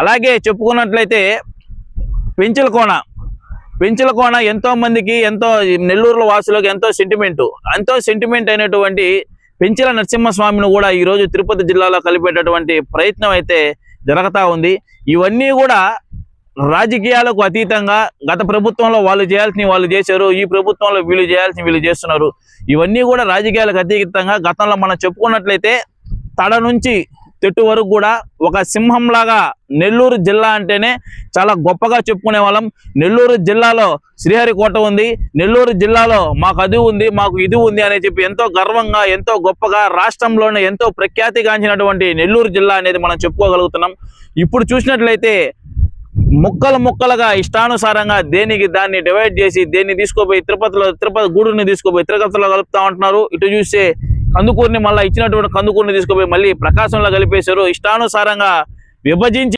అలాగే చెప్పుకున్నట్లయితే పెంచలకోన పెంచలకోన ఎంతో మందికి ఎంతో నెల్లూరు వాసులకు ఎంతో సెంటిమెంట్ ఎంతో సెంటిమెంట్ అయినటువంటి పెంచల నరసింహస్వామిని కూడా ఈరోజు తిరుపతి జిల్లాలో కలిపేటటువంటి ప్రయత్నం అయితే జరుగుతూ ఉంది. ఇవన్నీ కూడా రాజకీయాలకు అతీతంగా గత ప్రభుత్వంలో వాళ్ళు చేయాల్సిన వాళ్ళు చేశారు ఈ ప్రభుత్వంలో వీళ్ళు చేయాల్సిన వీళ్ళు చేస్తున్నారు. ఇవన్నీ కూడా రాజకీయాలకు అతీతంగా గతంలో మనం చెప్పుకున్నట్లయితే తడ నుంచి తెట్టు వరకు కూడా ఒక సింహంలాగా నెల్లూరు జిల్లా అంటేనే చాలా గొప్పగా చెప్పుకునే వాళ్ళం నెల్లూరు జిల్లాలో శ్రీహరికోట ఉంది. నెల్లూరు జిల్లాలో మాకు అది ఉంది మాకు ఇది ఉంది అని చెప్పి ఎంతో గర్వంగా ఎంతో గొప్పగా రాష్ట్రంలోనే ఎంతో ప్రఖ్యాతిగాంచినటువంటి నెల్లూరు జిల్లా అనేది మనం చెప్పుకోగలుగుతున్నాం. ఇప్పుడు చూసినట్లయితే ముక్కలు ముక్కలుగా ఇష్టానుసారంగా దేనికి దాన్ని డివైడ్ చేసి దేన్ని తీసుకోపోయి తిరుపతిలో తిరుపతి గూడుని తీసుకోపోయి తిరుపతిలో కలుపుతా ఉంటున్నారు. ఇటు చూస్తే కందుకూరిని మళ్ళీ ఇచ్చినటువంటి కందుకూరిని తీసుకుపోయి మళ్ళీ ప్రకాశంలో కలిపేశారు. ఇష్టానుసారంగా విభజించి